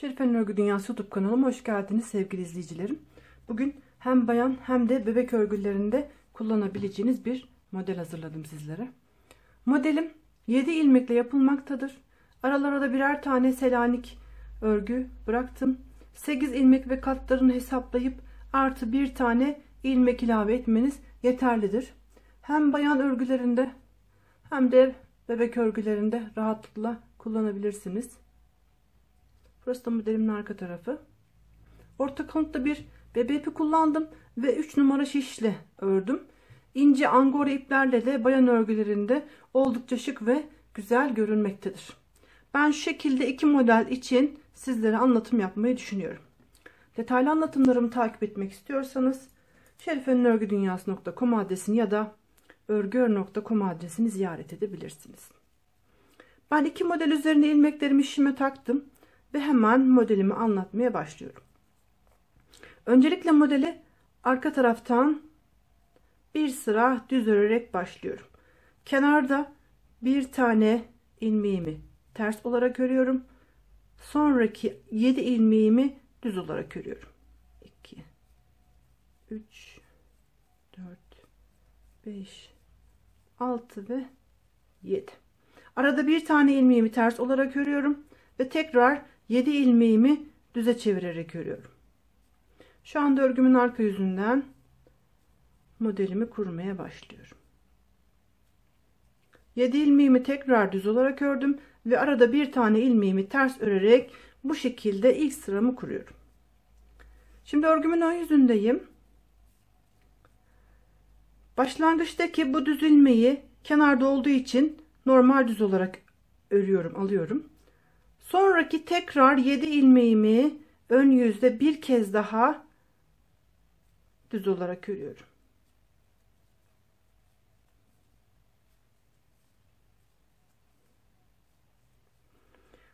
Şerifen Örgü Dünyası YouTube kanalıma hoş geldiniz sevgili izleyicilerim. Bugün hem bayan hem de bebek örgülerinde kullanabileceğiniz bir model hazırladım sizlere. Modelim 7 ilmekle yapılmaktadır. Aralara da birer tane selanik örgü bıraktım. 8 ilmek ve katlarını hesaplayıp artı bir tane ilmek ilave etmeniz yeterlidir. Hem bayan örgülerinde hem de bebek örgülerinde rahatlıkla kullanabilirsiniz. Burası da modelimin arka tarafı. Orta kalıntıda bir bebe ipi kullandım ve 3 numara şişle ördüm. İnce angora iplerle de bayan örgülerinde oldukça şık ve güzel görünmektedir. Ben şu şekilde iki model için sizlere anlatım yapmayı düşünüyorum. Detaylı anlatımlarımı takip etmek istiyorsanız şerifenörgüdünyası.com adresini ya da örgüör.com adresini ziyaret edebilirsiniz. Ben iki model üzerine ilmeklerimi işime taktım ve hemen modelimi anlatmaya başlıyorum. Öncelikle modeli arka taraftan bir sıra düz örerek başlıyorum. Kenarda bir tane ilmeğimi ters olarak örüyorum. Sonraki 7 ilmeğimi düz olarak örüyorum. 2 3 4 5 6 ve 7. Arada bir tane ilmeğimi ters olarak örüyorum ve tekrar 7 ilmeğimi düze çevirerek örüyorum. Şu anda örgümün arka yüzünden modelimi kurmaya başlıyorum. 7 ilmeğimi tekrar düz olarak ördüm ve arada bir tane ilmeğimi ters örerek bu şekilde ilk sıramı kuruyorum. Şimdi örgümün ön yüzündeyim. Başlangıçtaki bu düz ilmeği kenarda olduğu için normal düz olarak örüyorum, alıyorum. Sonraki tekrar 7 ilmeğimi ön yüzde bir kez daha düz olarak örüyorum.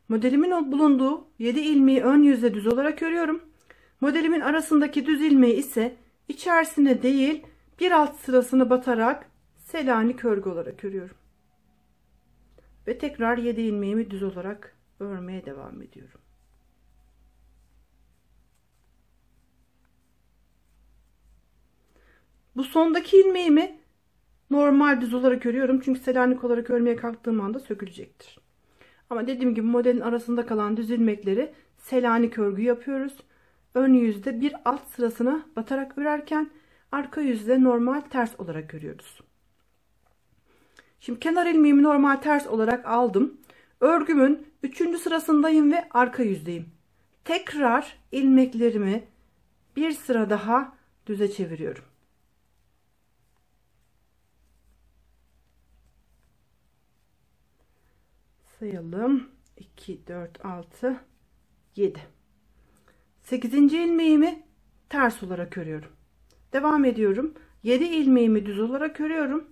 Modelimin bulunduğu 7 ilmeği ön yüzde düz olarak örüyorum. Modelimin arasındaki düz ilmeği ise içerisine değil bir alt sırasını batarak selanik örgü olarak örüyorum. Ve tekrar 7 ilmeğimi düz olarak örmeye devam ediyorum. Bu sondaki ilmeğimi normal düz olarak örüyorum. Çünkü selanik olarak örmeye kalktığım anda sökülecektir. Ama dediğim gibi modelin arasında kalan düz ilmekleri selanik örgü yapıyoruz. Ön yüzde bir alt sırasına batarak örerken arka yüzde normal ters olarak örüyoruz. Şimdi kenar ilmeğimi normal ters olarak aldım. Örgümün 3. sırasındayım ve arka yüzdeyim. Tekrar ilmeklerimi bir sıra daha düze çeviriyorum. Sayalım. 2, 4, 6, 7. 8. ilmeğimi ters olarak örüyorum. Devam ediyorum. 7 ilmeğimi düz olarak örüyorum.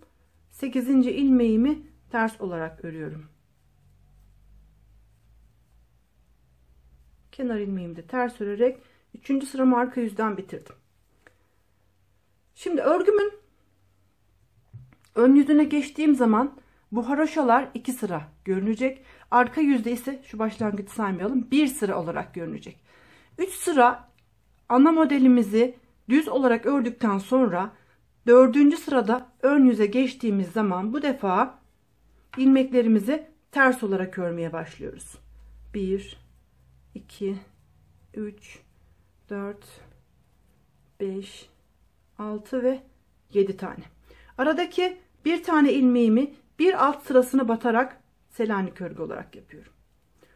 8. ilmeğimi ters olarak örüyorum. Kenar ilmeğimi de ters örerek 3. sıramı arka yüzden bitirdim. Şimdi örgümün ön yüzüne geçtiğim zaman bu haroşalar 2 sıra görünecek. Arka yüzde ise şu başlangıcı saymayalım. 1 sıra olarak görünecek. 3 sıra ana modelimizi düz olarak ördükten sonra dördüncü sırada ön yüze geçtiğimiz zaman bu defa ilmeklerimizi ters olarak örmeye başlıyoruz. 1 2 3 4 5 6 ve 7 tane. Aradaki bir tane ilmeğimi bir alt sırasını batarak selanik örgü olarak yapıyorum.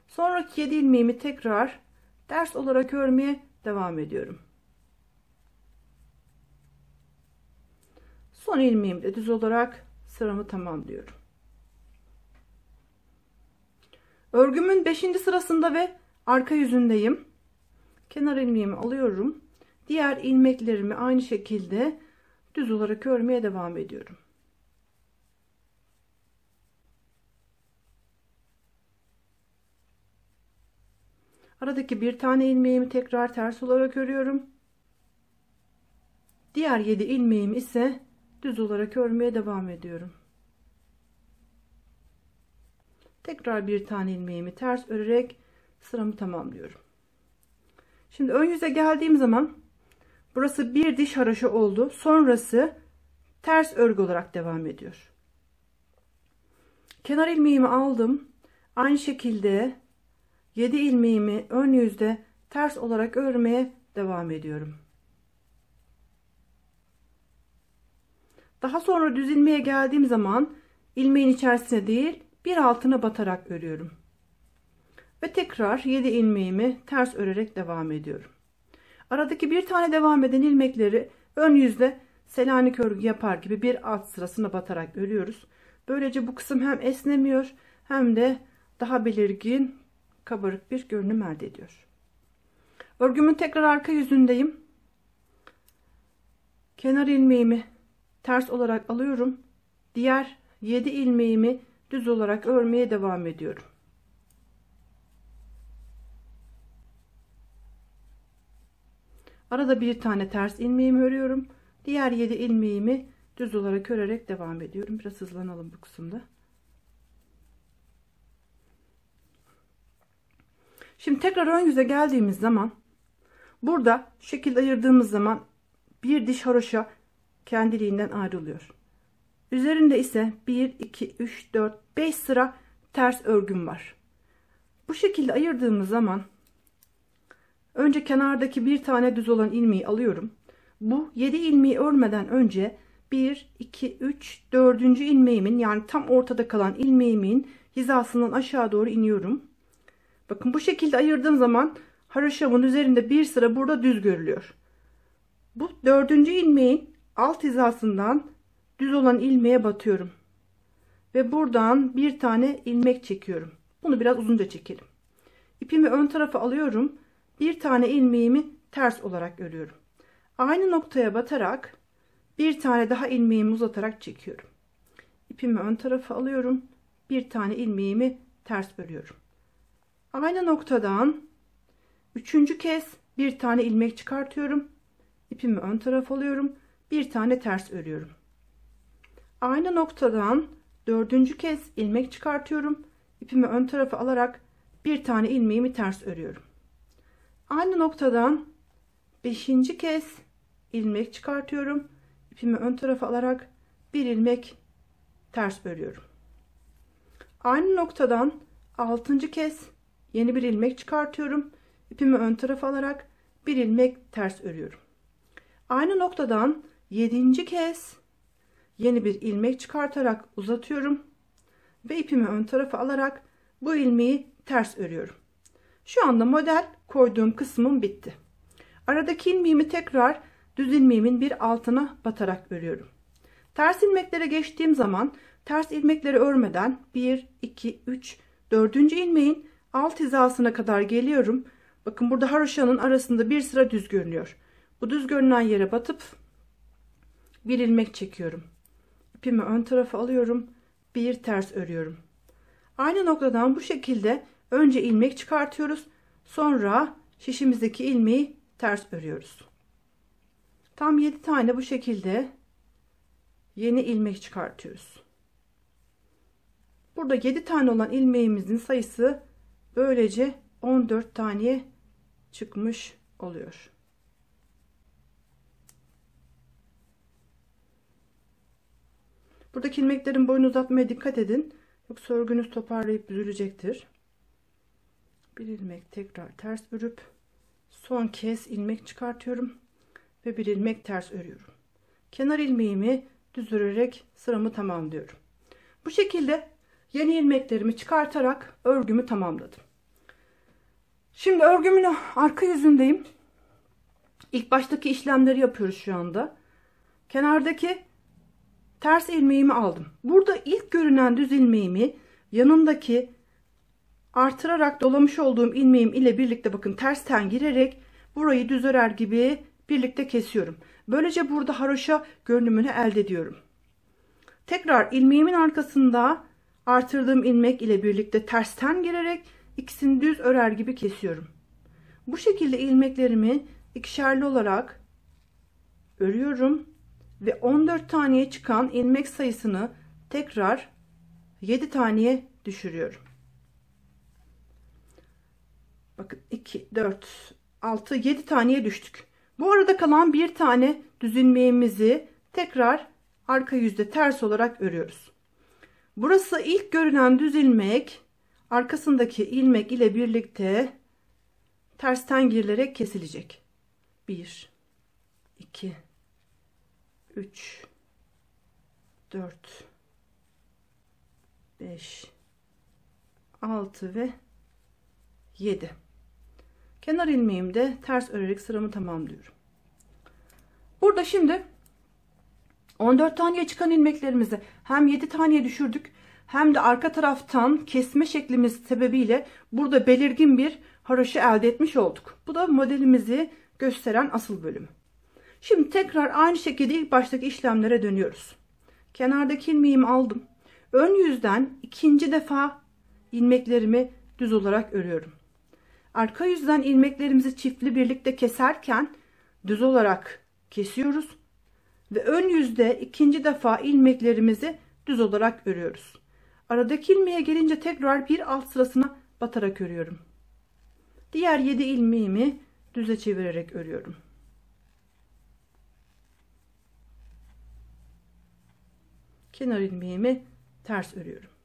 Sonraki 7 ilmeğimi tekrar ders olarak örmeye devam ediyorum. Son ilmeğimi de düz olarak sıramı tamamlıyorum. Örgümün 5. sırasında ve arka yüzündeyim. Kenar ilmeğimi alıyorum. Diğer ilmeklerimi aynı şekilde düz olarak örmeye devam ediyorum. Aradaki bir tane ilmeğimi tekrar ters olarak örüyorum. Diğer 7 ilmeğimi ise düz olarak örmeye devam ediyorum. Tekrar bir tane ilmeğimi ters örerek sıramı tamamlıyorum. Şimdi ön yüze geldiğim zaman burası bir diş haroşa oldu. Sonrası ters örgü olarak devam ediyor. Kenar ilmeğimi aldım. Aynı şekilde 7 ilmeğimi ön yüzde ters olarak örmeye devam ediyorum. Daha sonra düz ilmeğe geldiğim zaman ilmeğin içerisine değil bir altına batarak örüyorum. Ve tekrar 7 ilmeğimi ters örerek devam ediyorum. Aradaki bir tane devam eden ilmekleri ön yüzde Selanik örgü yapar gibi bir alt sırasına batarak örüyoruz. Böylece bu kısım hem esnemiyor hem de daha belirgin kabarık bir görünüm elde ediyor. Örgümün tekrar arka yüzündeyim. Kenar ilmeğimi ters olarak alıyorum. Diğer 7 ilmeğimi düz olarak örmeye devam ediyorum. Arada bir tane ters ilmeğimi örüyorum. Diğer 7 ilmeğimi düz olarak örerek devam ediyorum. Biraz hızlanalım bu kısımda. Şimdi tekrar ön yüze geldiğimiz zaman burada şekil ayırdığımız zaman bir diş haroşa kendiliğinden ayrılıyor. Üzerinde ise 1, 2, 3, 4, 5 sıra ters örgüm var. Bu şekilde ayırdığımız zaman önce kenardaki bir tane düz olan ilmeği alıyorum. Bu 7 ilmeği örmeden önce 1, 2, 3, 4. ilmeğimin yani tam ortada kalan ilmeğimin hizasından aşağı doğru iniyorum. Bakın bu şekilde ayırdığım zaman haroşamın üzerinde bir sıra burada düz görülüyor. Bu dördüncü ilmeğin alt hizasından düz olan ilmeğe batıyorum. Ve buradan bir tane ilmek çekiyorum. Bunu biraz uzunca çekelim. İpimi ön tarafa alıyorum. Bir tane ilmeğimi ters olarak örüyorum. Aynı noktaya batarak bir tane daha ilmeğimi uzatarak çekiyorum. İpimi ön tarafa alıyorum. Bir tane ilmeğimi ters örüyorum. Aynı noktadan üçüncü kez bir tane ilmek çıkartıyorum. İpimi ön tarafa alıyorum. Bir tane ters örüyorum. Aynı noktadan dördüncü kez ilmek çıkartıyorum. İpimi ön tarafa alarak bir tane ilmeğimi ters örüyorum. Aynı noktadan beşinci kez ilmek çıkartıyorum. İpimi ön tarafa alarak bir ilmek ters örüyorum. Aynı noktadan altıncı kez yeni bir ilmek çıkartıyorum. İpimi ön tarafa alarak bir ilmek ters örüyorum. Aynı noktadan yedinci kez yeni bir ilmek çıkartarak uzatıyorum ve ipimi ön tarafa alarak bu ilmeği ters örüyorum. Şu anda model koyduğum kısmım bitti. Aradaki ilmeğimi tekrar düz ilmeğimin bir altına batarak örüyorum. Ters ilmeklere geçtiğim zaman ters ilmekleri örmeden 1, 2, 3, 4. ilmeğin alt hizasına kadar geliyorum. Bakın burada haroşanın arasında bir sıra düz görünüyor. Bu düz görünen yere batıp bir ilmek çekiyorum. İpimi ön tarafa alıyorum. Bir ters örüyorum. Aynı noktadan bu şekilde önce ilmek çıkartıyoruz. Sonra şişimizdeki ilmeği ters örüyoruz. Tam 7 tane bu şekilde yeni ilmek çıkartıyoruz. Burada 7 tane olan ilmeğimizin sayısı böylece 14 taneye çıkmış oluyor. Buradaki ilmeklerin boyunu uzatmaya dikkat edin. Yoksa örgünüz toparlayıp büzülecektir. Bir ilmek tekrar ters örüp son kez ilmek çıkartıyorum ve bir ilmek ters örüyorum. Kenar ilmeğimi düz örerek sıramı tamamlıyorum. Bu şekilde yeni ilmeklerimi çıkartarak örgümü tamamladım. Şimdi örgümün arka yüzündeyim. İlk baştaki işlemleri yapıyoruz şu anda. Kenardaki ters ilmeğimi aldım. Burada ilk görünen düz ilmeğimi yanındaki artırarak dolamış olduğum ilmeğim ile birlikte bakın tersten girerek burayı düz örer gibi birlikte kesiyorum. Böylece burada haroşa görünümünü elde ediyorum. Tekrar ilmeğimin arkasında artırdığım ilmek ile birlikte tersten girerek ikisini düz örer gibi kesiyorum. Bu şekilde ilmeklerimi ikişerli olarak örüyorum ve 14 taneye çıkan ilmek sayısını tekrar 7 taneye düşürüyorum. Bakın 2, 4, 6, 7 taneye düştük. Bu arada kalan bir tane düz ilmeğimizi tekrar arka yüzde ters olarak örüyoruz. Burası ilk görünen düz ilmek arkasındaki ilmek ile birlikte tersten girilerek kesilecek. 1 2 3 4 5 6 ve 7 kenar ilmeğimde ters örerek sıramı tamamlıyorum burada şimdi 14 taneye çıkan ilmeklerimizi hem 7 taneye düşürdük hem de arka taraftan kesme şeklimiz sebebiyle burada belirgin bir haroşa elde etmiş olduk. Bu da modelimizi gösteren asıl bölüm. Şimdi tekrar aynı şekilde ilk baştaki işlemlere dönüyoruz. Kenardaki ilmeğimi aldım. Ön yüzden ikinci defa ilmeklerimi düz olarak örüyorum. Arka yüzden ilmeklerimizi çiftli birlikte keserken düz olarak kesiyoruz ve ön yüzde ikinci defa ilmeklerimizi düz olarak örüyoruz. Aradaki ilmeğe gelince tekrar bir alt sırasına batarak örüyorum. Diğer 7 ilmeğimi düze çevirerek örüyorum. Kenar ilmeğimi ters örüyorum.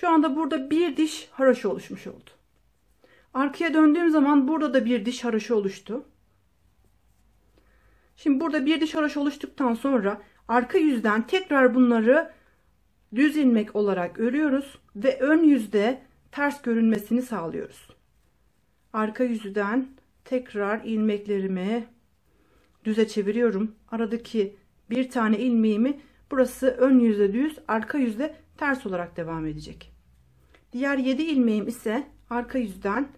Şu anda burada bir diş haroşa oluşmuş oldu. Arkaya döndüğüm zaman burada da bir diş haroşa oluştu. Şimdi burada bir diş haroşa oluştuktan sonra arka yüzden tekrar bunları düz ilmek olarak örüyoruz ve ön yüzde ters görünmesini sağlıyoruz. Arka yüzden tekrar ilmeklerimi düze çeviriyorum. Aradaki bir tane ilmeğimi burası ön yüzde düz, arka yüzde ters olarak devam edecek. Diğer 7 ilmeğim ise arka yüzden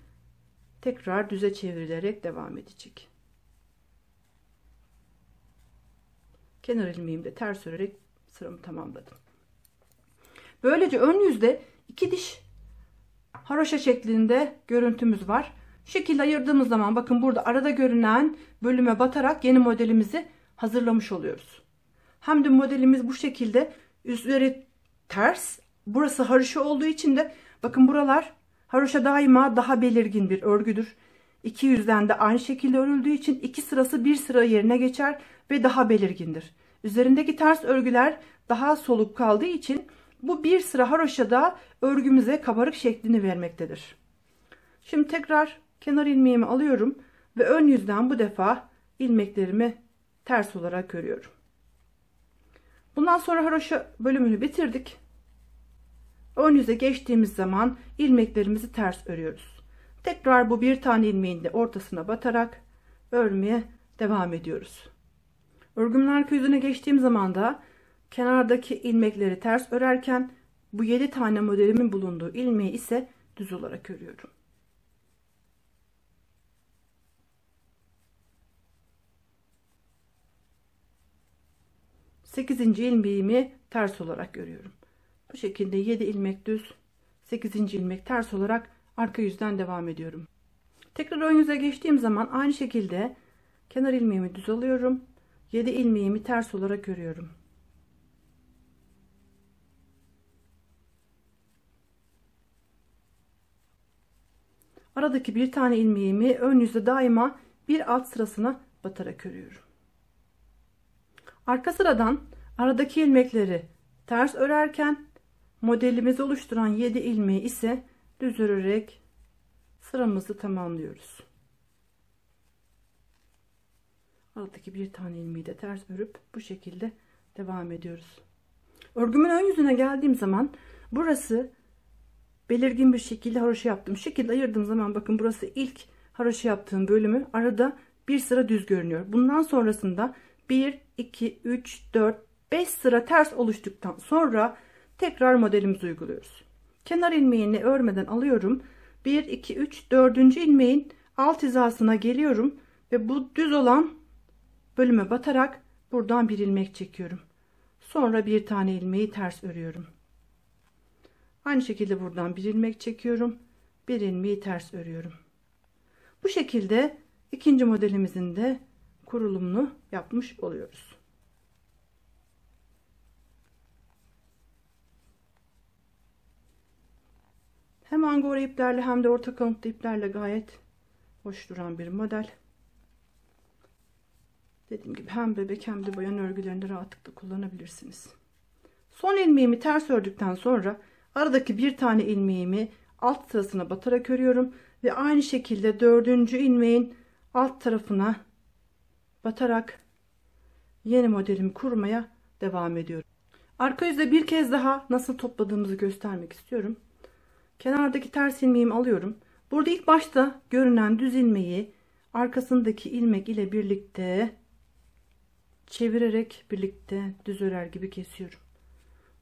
tekrar düze çevrilerek devam edecek. Kenar ilmeğimi de ters örerek sıramı tamamladım. Böylece ön yüzde iki diş haroşa şeklinde görüntümüz var. Şekilde ayırdığımız zaman bakın burada arada görünen bölüme batarak yeni modelimizi hazırlamış oluyoruz. Hem de modelimiz bu şekilde üzeri ters. Burası haroşa olduğu için de bakın buralar haroşa daima daha belirgin bir örgüdür. İki yüzden de aynı şekilde örüldüğü için iki sırası bir sıra yerine geçer ve daha belirgindir. Üzerindeki ters örgüler daha soluk kaldığı için bu bir sıra haroşada örgümüze kabarık şeklini vermektedir. Şimdi tekrar kenar ilmeğimi alıyorum ve ön yüzden bu defa ilmeklerimi ters olarak örüyorum. Bundan sonra haroşa bölümünü bitirdik. Ön yüze geçtiğimiz zaman ilmeklerimizi ters örüyoruz. Tekrar bu bir tane ilmeğin de ortasına batarak örmeye devam ediyoruz. Örgümün arka yüzüne geçtiğim zaman da kenardaki ilmekleri ters örerken bu 7 tane modelimin bulunduğu ilmeği ise düz olarak örüyorum. Sekizinci ilmeğimi ters olarak örüyorum. Bu şekilde 7 ilmek düz, 8. ilmek ters olarak arka yüzden devam ediyorum. Tekrar ön yüze geçtiğim zaman aynı şekilde kenar ilmeğimi düz alıyorum. 7 ilmeğimi ters olarak örüyorum. Aradaki bir tane ilmeğimi ön yüzde daima bir alt sırasına batarak örüyorum. Arka sıradan aradaki ilmekleri ters örerken modelimizi oluşturan 7 ilmeği ise düz örerek sıramızı tamamlıyoruz. Aradaki bir tane ilmeği de ters örüp bu şekilde devam ediyoruz. Örgümün ön yüzüne geldiğim zaman burası belirgin bir şekilde haroşa yaptım. Şekilde ayırdığım zaman bakın burası ilk haroşa yaptığım bölümü arada bir sıra düz görünüyor. Bundan sonrasında 1, 2, 3, 4, 5 sıra ters oluştuktan sonra tekrar modelimizi uyguluyoruz. Kenar ilmeğini örmeden alıyorum. 1, 2, 3, 4. ilmeğin alt hizasına geliyorum ve bu düz olan bölüme batarak buradan bir ilmek çekiyorum. Sonra bir tane ilmeği ters örüyorum. Aynı şekilde buradan bir ilmek çekiyorum. Bir ilmeği ters örüyorum. Bu şekilde ikinci modelimizin de kurulumunu yapmış oluyoruz. Hem angora iplerle hem de orta kalıntılı iplerle gayet hoş duran bir model. Dediğim gibi hem bebek hem de bayan örgülerinde rahatlıkla kullanabilirsiniz. Son ilmeğimi ters ördükten sonra aradaki bir tane ilmeğimi alt sırasına batarak örüyorum ve aynı şekilde dördüncü ilmeğin alt tarafına batarak yeni modelimi kurmaya devam ediyorum. Arka yüzde bir kez daha nasıl topladığımızı göstermek istiyorum. Kenardaki ters ilmeğimi alıyorum. Burada ilk başta görünen düz ilmeği arkasındaki ilmek ile birlikte çevirerek birlikte düz örer gibi kesiyorum.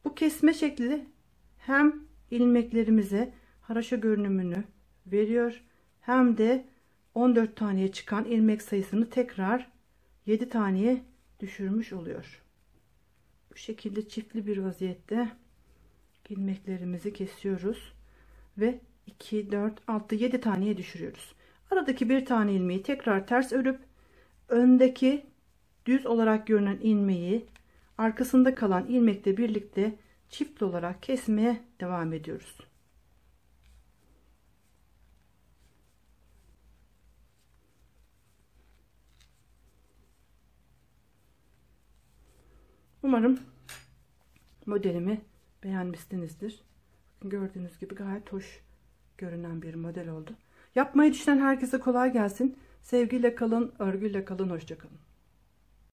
Bu kesme şekli hem ilmeklerimize haraşo görünümünü veriyor hem de 14 taneye çıkan ilmek sayısını tekrar 7 taneye düşürmüş oluyor. Bu şekilde çiftli bir vaziyette ilmeklerimizi kesiyoruz ve 2 4 6 7 taneye düşürüyoruz. Aradaki bir tane ilmeği tekrar ters örüp öndeki düz olarak görünen ilmeği arkasında kalan ilmekle birlikte çift olarak kesmeye devam ediyoruz. Umarım modelimi beğenmişsinizdir. Gördüğünüz gibi gayet hoş görünen bir model oldu. Yapmayı düşünen herkese kolay gelsin. Sevgiyle kalın, örgüyle kalın, hoşçakalın.